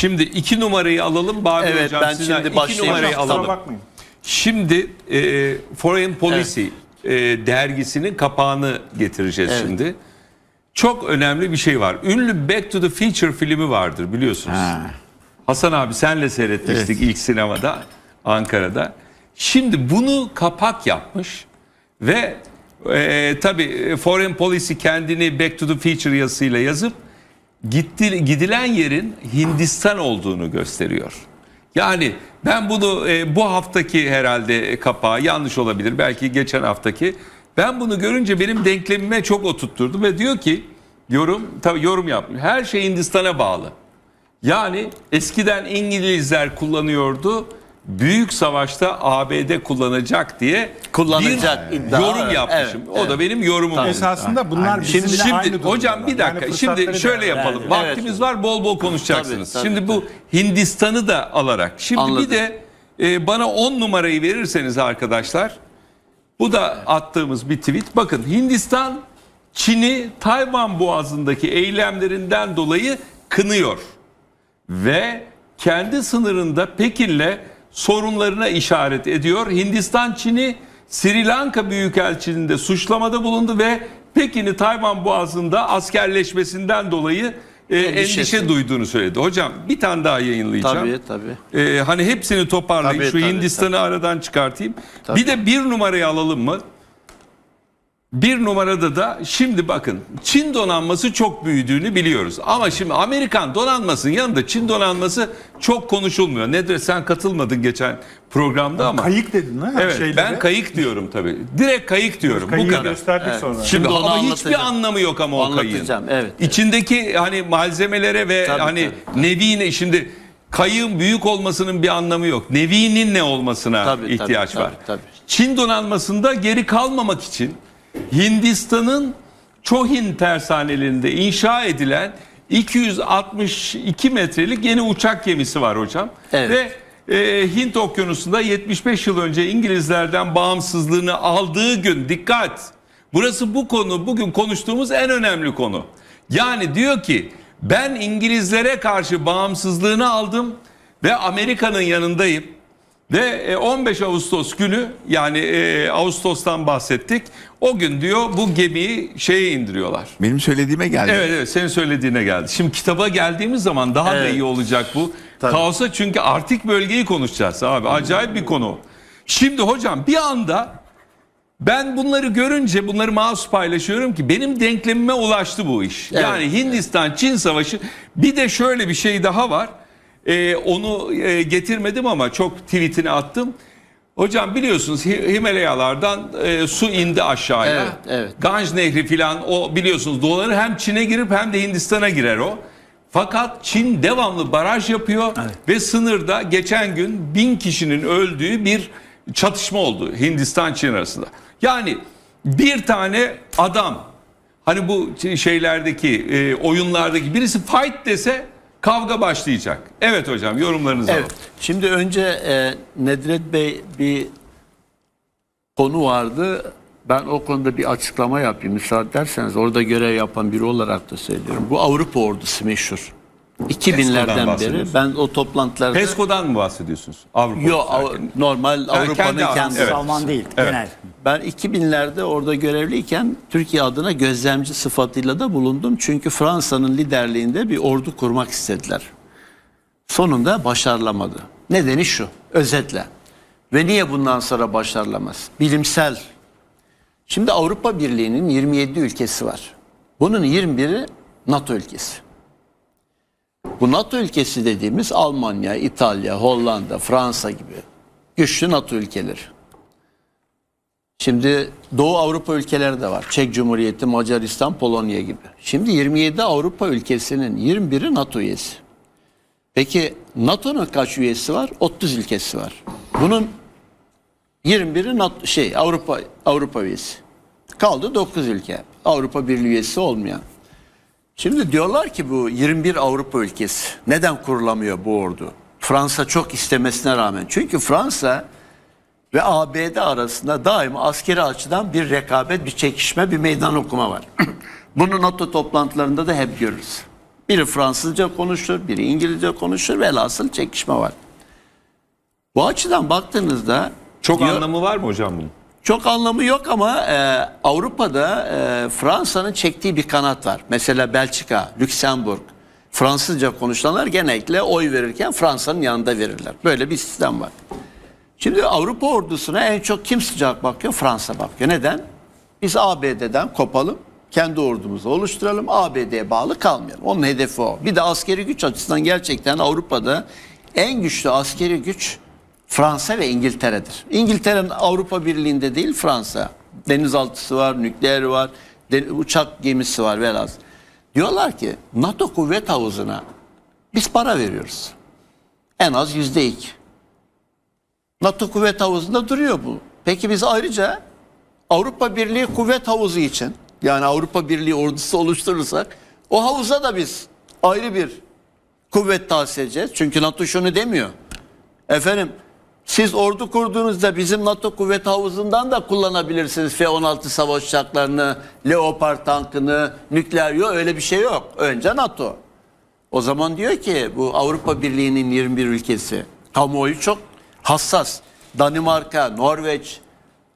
Şimdi iki numarayı alalım Babi Evet, Hocam. ben sizden şimdi iki numarayı alalım. bakmayın. Şimdi e, Foreign Policy e, dergisinin kapağını getireceğiz Evet. şimdi. Çok önemli bir şey var. Ünlü Back to the Future filmi vardır biliyorsunuz. Hasan abi senle seyretmiştik ilk sinemada Ankara'da. Şimdi bunu kapak yapmış ve e, tabii Foreign Policy kendini Back to the Future yazısıyla yazıp gitti, gidilen yerin Hindistan olduğunu gösteriyor. Yani ben bunu e, bu haftaki herhalde kapağı yanlış olabilir belki geçen haftaki ben bunu görünce benim denklemime çok oturtturdu ve diyor ki yorum tabii yorum yapmış her şey Hindistan'a bağlı. Yani eskiden İngilizler kullanıyordu. Büyük savaşta ABD kullanacak diye Kullanacak bir iddia, yorum evet, yapmışım. evet, o da benim yorumum oldu. Esasında bunlar bizimle Şimdi, şimdi aynı hocam bir dakika. Yani şimdi şöyle değerlendirin. yapalım. Evet. Vaktimiz var bol bol konuşacaksınız. Tabii, tabii, şimdi bu Hindistan'ı da alarak. Şimdi Anladım. bir de e, bana 10 numarayı verirseniz arkadaşlar. Bu da attığımız bir tweet. Bakın Hindistan Çin'i Tayvan Boğazı'ndaki eylemlerinden dolayı kınıyor ve kendi sınırında Pekin'le sorunlarına işaret ediyor. Hindistan Çin'i Sri Lanka Büyükelçiliğinde suçlamada bulundu ve Pekin'i Tayvan Boğazı'nda askerleşmesinden dolayı e, Endişesi. endişe duyduğunu söyledi. Hocam bir tane daha yayınlayacağım. Tabii tabii. Ee, hani hepsini toparlayın. Tabii, Şu tabii, Hindistan'ı aradan çıkartayım. Bir de bir numarayı alalım mı? Bir numarada da şimdi bakın Çin donanması çok büyüdüğünü biliyoruz. Ama şimdi Amerikan donanmasının yanında Çin donanması çok konuşulmuyor. Nedir sen katılmadın geçen programda ama. Kayık dedin ha? Evet şeylere. ben kayık diyorum tabii. Direkt kayık diyorum. Bu Kayığı kadar. gösterdik sonra. Şimdi Şimdi onu ama hiçbir anlatacağım. anlamı yok ama o kayığın. Anlatacağım, evet. İçindeki hani malzemelere ve Tabii, hani nevi şimdi kayığın büyük olmasının bir anlamı yok. Nevinin ne olmasına Tabii, tabii, ihtiyaç tabii, var. tabii. Çin donanmasında geri kalmamak için Hindistan'ın Çohin tersanelerinde inşa edilen 262 metrelik yeni uçak gemisi var hocam. Evet. Ve e, Hint Okyanusu'nda 75 yıl önce İngilizlerden bağımsızlığını aldığı gün dikkat. Burası bu konu bugün konuştuğumuz en önemli konu. Yani diyor ki ben İngilizlere karşı bağımsızlığını aldım ve Amerika'nın yanındayım. Ve e, 15 Ağustos günü yani e, Ağustos'tan bahsettik. O gün diyor bu gemiyi şeye indiriyorlar. Benim söylediğime geldi. Evet evet senin söylediğine geldi. Şimdi kitaba geldiğimiz zaman daha da Evet. iyi olacak bu. Kaosa çünkü Arktik bölgeyi konuşacağız abi. Acayip bir konu. Şimdi hocam bir anda ben bunları görünce bunları mouse paylaşıyorum ki benim denklemime ulaştı bu iş. Evet. Yani Hindistan-Çin savaşı bir de şöyle bir şey daha var. Ee, onu e, getirmedim ama çok tweetini attım. Hocam biliyorsunuz Hi- Himalayalardan e, su indi aşağıya. Evet, evet. Ganj Nehri filan o biliyorsunuz doları hem Çin'e girip hem de Hindistan'a girer o. Fakat Çin devamlı baraj yapıyor ve sınırda geçen gün bin kişinin öldüğü bir çatışma oldu Hindistan-Çin arasında. Yani bir tane adam hani bu şeylerdeki e, oyunlardaki birisi fight dese kavga başlayacak. Evet hocam yorumlarınızı Evet. alalım. Şimdi önce e, Nedret Bey bir konu vardı. Ben o konuda bir açıklama yapayım müsaade ederseniz. Orada görev yapan biri olarak da söylüyorum. Bu Avrupa ordusu meşhur. 2000'lerden beri bahsediyorsun. ben o toplantılarda PESCO'dan mı bahsediyorsunuz? Avrupa Yo, Av- normal Avrupa'nın kendi- kendisi. evet. Alman değil, genel. Ben 2000'lerde orada görevliyken Türkiye adına gözlemci sıfatıyla da bulundum. Çünkü Fransa'nın liderliğinde bir ordu kurmak istediler. Sonunda başarılamadı. Nedeni şu, özetle. Ve niye bundan sonra başarılamaz? Bilimsel. Şimdi Avrupa Birliği'nin 27 ülkesi var. Bunun 21'i NATO ülkesi. Bu NATO ülkesi dediğimiz Almanya, İtalya, Hollanda, Fransa gibi güçlü NATO ülkeleri. Şimdi Doğu Avrupa ülkeleri de var. Çek Cumhuriyeti, Macaristan, Polonya gibi. Şimdi 27 Avrupa ülkesinin 21'i NATO üyesi. Peki NATO'nun kaç üyesi var? 30 ülkesi var. Bunun 21'i NATO, şey Avrupa Avrupa üyesi. Kaldı 9 ülke. Avrupa Birliği üyesi olmayan. Şimdi diyorlar ki bu 21 Avrupa ülkesi neden kurulamıyor bu ordu? Fransa çok istemesine rağmen. Çünkü Fransa ve ABD arasında daima askeri açıdan bir rekabet, bir çekişme, bir meydan okuma var. Bunu NATO toplantılarında da hep görürüz. Biri Fransızca konuşur, biri İngilizce konuşur. Velhasıl çekişme var. Bu açıdan baktığınızda Çok diyor- anlamı var mı hocam bunun? Çok anlamı yok ama e, Avrupa'da e, Fransa'nın çektiği bir kanat var. Mesela Belçika, Lüksemburg, Fransızca konuşanlar genellikle oy verirken Fransa'nın yanında verirler. Böyle bir sistem var. Şimdi Avrupa ordusuna en çok kim sıcak bakıyor? Fransa bakıyor. Neden? Biz ABD'den kopalım, kendi ordumuzu oluşturalım, ABD'ye bağlı kalmayalım. Onun hedefi o. Bir de askeri güç açısından gerçekten Avrupa'da en güçlü askeri güç Fransa ve İngiltere'dir. İngiltere'nin Avrupa Birliği'nde değil Fransa. Denizaltısı var, nükleer var, uçak gemisi var velhasıl. Diyorlar ki NATO kuvvet havuzuna biz para veriyoruz. En az yüzde iki. NATO kuvvet havuzunda duruyor bu. Peki biz ayrıca Avrupa Birliği kuvvet havuzu için yani Avrupa Birliği ordusu oluşturursak o havuza da biz ayrı bir kuvvet tahsis edeceğiz. Çünkü NATO şunu demiyor. Efendim siz ordu kurduğunuzda bizim NATO kuvvet havuzundan da kullanabilirsiniz F-16 savaş uçaklarını, Leopard tankını, nükleer yok öyle bir şey yok. Önce NATO. O zaman diyor ki bu Avrupa Birliği'nin 21 ülkesi kamuoyu çok hassas. Danimarka, Norveç,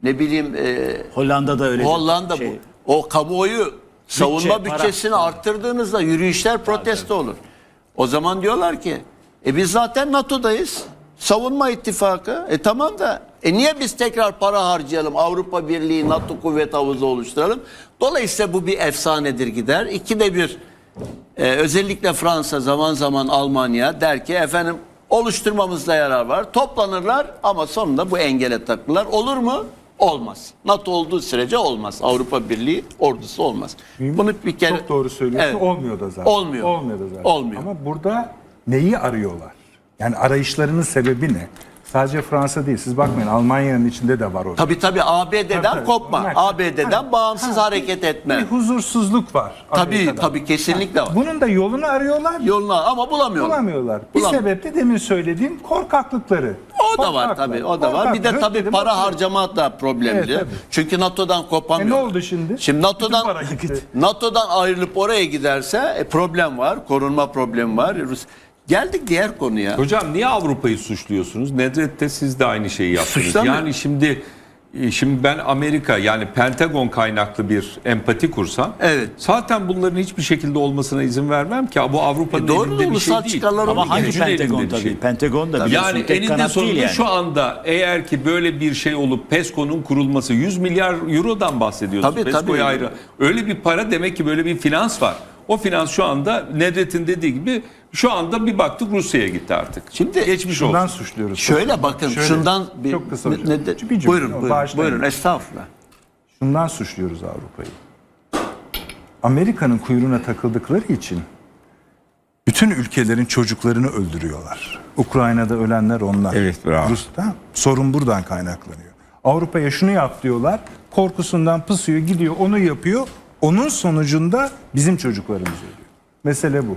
ne bileyim e, Hollanda'da öyle. Hollanda şey, bu. O kamuoyu savunma para. bütçesini arttırdığınızda yürüyüşler protesto olur. O zaman diyorlar ki e biz zaten NATO'dayız. Savunma ittifakı. E tamam da e niye biz tekrar para harcayalım? Avrupa Birliği NATO kuvvet havuzu oluşturalım. Dolayısıyla bu bir efsanedir gider. İkide bir e, özellikle Fransa zaman zaman Almanya der ki efendim oluşturmamızda yarar var. Toplanırlar ama sonunda bu engele takılırlar. Olur mu? Olmaz. NATO olduğu sürece olmaz. Avrupa Birliği ordusu olmaz. Bunu bir kere Çok doğru söylüyorsun. Evet. Olmuyor da zaten. Olmuyor. Olmuyor da zaten. Olmuyor. Ama burada neyi arıyorlar? Yani arayışlarının sebebi ne? Sadece Fransa değil. Siz bakmayın Almanya'nın içinde de var o. Tabii tabii ABD'den Tabii, kopma. tabii. ABD'den Ha, bağımsız ha, hareket Bir etme. huzursuzluk var. Tabii Amerika'da. tabii kesinlikle var. Bunun da yolunu arıyorlar. Yoluna ama bulamıyorlar. Bulamıyorlar. Bir Bulam- sebep de demin söylediğim korkaklıkları. O da var tabii. O da var. Bir de tabii para harcama da problemli. Evet, tabii. Çünkü NATO'dan kopamıyor. E ne oldu şimdi? Şimdi NATO'dan. NATO'dan ayrılıp oraya giderse e, problem var. Korunma problemi var. Rus Geldik diğer konuya. Hocam niye Avrupa'yı suçluyorsunuz? Nedret'te siz de aynı şeyi yaptınız. Suçlamıyor. Yani şimdi e, şimdi ben Amerika yani Pentagon kaynaklı bir empati kursam Evet. zaten bunların hiçbir şekilde olmasına izin vermem ki bu Avrupa'nın E doğru, elinde bir şey değil. çıkarlar Ama hangi Gücün Pentagon tabii? şey. Pentagon da Yani eninde sonunda yani. şu anda eğer ki böyle bir şey olup PESCO'nun kurulması 100 milyar eurodan bahsediyoruz. Tabii, PESCO'ya tabii. ayrı. Öyle bir para demek ki böyle bir finans var. O finans şu anda Nedret'in dediği gibi şu anda bir baktık Rusya'ya gitti artık. Şimdi geçmiş Şundan olsun. suçluyoruz. Şöyle bakın Şöyle, şundan bir, çok kısa ne- ne Bir cümle, buyurun buyurun, bağışlayın. buyurun estağfurullah. Şundan suçluyoruz Avrupa'yı. Amerika'nın kuyruğuna takıldıkları için bütün ülkelerin çocuklarını öldürüyorlar. Ukrayna'da ölenler onlar. Evet, bravo. Rus'ta sorun buradan kaynaklanıyor. Avrupa'ya şunu yap diyorlar. Korkusundan pısıyor gidiyor onu yapıyor. Onun sonucunda bizim çocuklarımız ölüyor. Mesele bu.